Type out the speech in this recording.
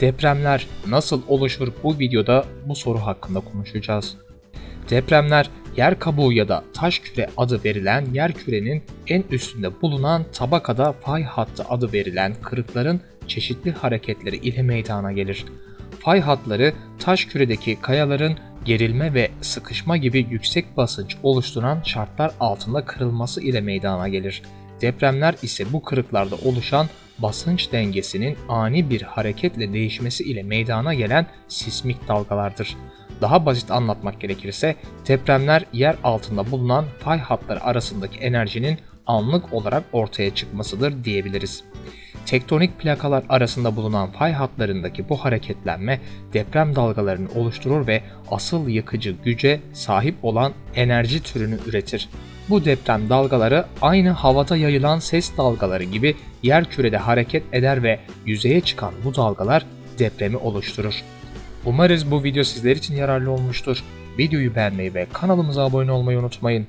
Depremler nasıl oluşur bu videoda bu soru hakkında konuşacağız. Depremler yer kabuğu ya da taş küre adı verilen yer kürenin en üstünde bulunan tabakada fay hattı adı verilen kırıkların çeşitli hareketleri ile meydana gelir. Fay hatları taş küredeki kayaların gerilme ve sıkışma gibi yüksek basınç oluşturan şartlar altında kırılması ile meydana gelir. Depremler ise bu kırıklarda oluşan basınç dengesinin ani bir hareketle değişmesi ile meydana gelen sismik dalgalardır. Daha basit anlatmak gerekirse depremler yer altında bulunan fay hatları arasındaki enerjinin anlık olarak ortaya çıkmasıdır diyebiliriz. Tektonik plakalar arasında bulunan fay hatlarındaki bu hareketlenme deprem dalgalarını oluşturur ve asıl yıkıcı güce sahip olan enerji türünü üretir. Bu deprem dalgaları aynı havada yayılan ses dalgaları gibi yer kürede hareket eder ve yüzeye çıkan bu dalgalar depremi oluşturur. Umarız bu video sizler için yararlı olmuştur. Videoyu beğenmeyi ve kanalımıza abone olmayı unutmayın.